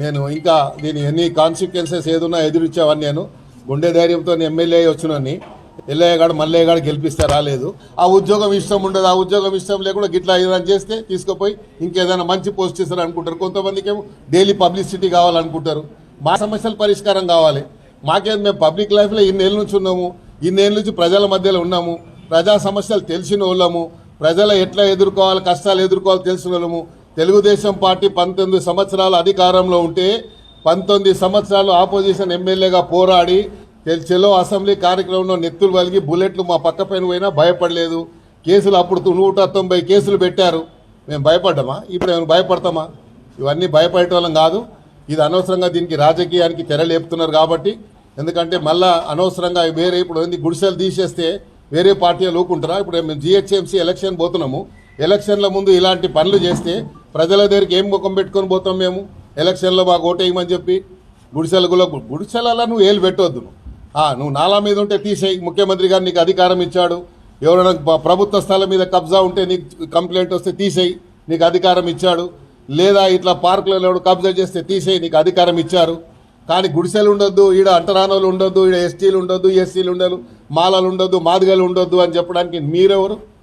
నేను ఇంకా దీని ఎన్ని కాన్సిక్వెన్సెస్ ఏదున్నా ఎదురిచ్చావని నేను. గుండె ధైర్యంతో ఎమ్మెల్యే వచ్చినని ఎల్లయ్యగాడు మల్లయ్యగాడు గెలిపిస్తే రాలేదు. ఆ ఉద్యోగం ఇష్టం ఉండదు ఆ ఉద్యోగం ఇష్టం లేకుండా గిట్లా ఏదైనా చేస్తే తీసుకుపోయి ఇంకేదైనా మంచి పోస్ట్ ఇస్తారు అనుకుంటారు. కొంతమందికి ఏమో డైలీ పబ్లిసిటీ కావాలనుకుంటారు. మా సమస్యల పరిష్కారం కావాలి. మాకేం మేము పబ్లిక్ లైఫ్లో ఇన్నేళ్ళ నుంచి ఉన్నాము. ఇన్నేళ్ళ నుంచి ప్రజల మధ్యలో ఉన్నాము. ప్రజా సమస్యలు తెలిసిన వాళ్ళము. ప్రజలు ఎట్లా ఎదుర్కోవాలి కష్టాలు ఎదుర్కోవాలి తెలిసిన వాళ్ళము. తెలుగుదేశం పార్టీ పంతొమ్మిది సంవత్సరాలు అధికారంలో ఉంటే పంతొమ్మిది సంవత్సరాలు ఆపోజిషన్ ఎమ్మెల్యేగా పోరాడి చెలో అసెంబ్లీ కార్యక్రమంలో నెత్తులు వలిగి బుల్లెట్లు మా పక్క పైన పోయినా భయపడలేదు. కేసులు అప్పుడు నూట తొంభై కేసులు పెట్టారు. మేము భయపడ్డామా? ఇప్పుడు మేము భయపడతామా? ఇవన్నీ భయపడేటోళ్ళం కాదు. ఇది అనవసరంగా దీనికి రాజకీయానికి తెరలేపుతున్నారు కాబట్టి. ఎందుకంటే మళ్ళా అనవసరంగా వేరే ఇప్పుడు ఏంది? గుడిసెలు తీసేస్తే వేరే పార్టీ ఊకుంటారా? ఇప్పుడు మేము జిహెచ్ఎంసీ ఎలక్షన్ పోతున్నాము. ఎలక్షన్ల ముందు ఇలాంటి పనులు చేస్తే ప్రజల దగ్గరికి ఏం ముఖం పెట్టుకొని పోతాం మేము? ఎలక్షన్లో మాకు ఓటేయమని చెప్పి గుడిసెల గుడిసెలలో నువ్వు ఏలు పెట్టొద్దు నువ్వు. నువ్వు నాలా మీద ఉంటే తీసేయి. ముఖ్యమంత్రి గారు నీకు అధికారం ఇచ్చాడు. ఎవరైనా ప్రభుత్వ స్థలం మీద కబ్జా ఉంటే నీకు కంప్లైంట్ వస్తే తీసేయి. నీకు అధికారం ఇచ్చాడు. లేదా ఇట్లా పార్కులలో ఎవడు కబ్జా చేస్తే తీసేయి. నీకు అధికారం ఇచ్చారు. కానీ గుడిసెలు ఉండొద్దు. ఈడ అంటరానోలు ఉండొద్దు. ఈడ ఎస్టీలు ఉండొద్దు. ఎస్సీలు ఉండదు మాలలు ఉండొద్దు. మాదిగలు ఉండొద్దు అని చెప్పడానికి మీరెవరు?